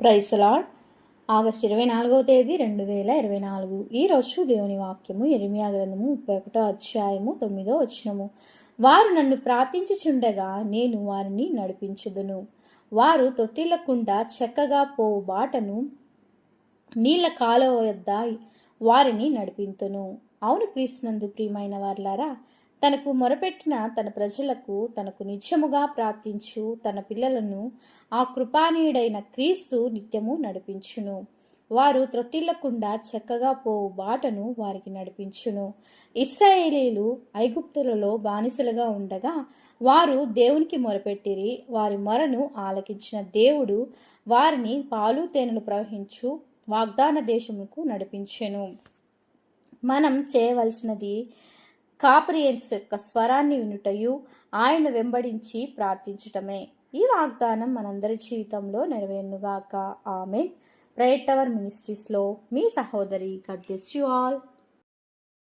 ప్రైసలాడ్ August ఇరవై నాలుగవ తేదీ రెండు వేల ఇరవై నాలుగు. ఈ రోజు దేవుని వాక్యము ఎరిమియా గ్రంథము ముప్పై ఒకటో అధ్యాయము తొమ్మిదో వచ్చినము వారు నన్ను ప్రార్థించుచుండగా నేను వారిని నడిపించుదును. వారు తొట్టిల్లకుండా చక్కగా పోవు బాటను నీళ్ళ కాలువ వద్ద వారిని నడిపింతును. అవును క్రీస్తునందు ప్రియమైన వార్లారా తనకు మొరపెట్టిన తన ప్రజలకు తనకు నిత్యముగా ప్రార్థించు తన పిల్లలను ఆ కృపానీయుడైన క్రీస్తు నిత్యము నడిపించును. వారు త్రొట్టిల్లకుండా చక్కగా పోవు బాటను వారికి నడిపించును. ఇస్రాయేలీలు ఐగుప్తులలో బానిసలుగా ఉండగా వారు దేవునికి మొరపెట్టిరి వారి మొరను ఆలకించిన దేవుడు వారిని పాలు తేనెలు ప్రవహించు వాగ్దాన దేశముకు నడిపించెను. మనం చేయవలసినది కాపరియన్స్ యొక్క స్వరాన్ని వినుటయు ఆయన వెంబడించి ప్రార్థించటమే. ఈ వాగ్దానం మనందరి జీవితంలో నెరవేరునుగాక. ఆమె ప్రైట్ టవర్ మినిస్ట్రీస్లో మీ సహోదరి గడ్ బ్లెస్ యు ఆల్.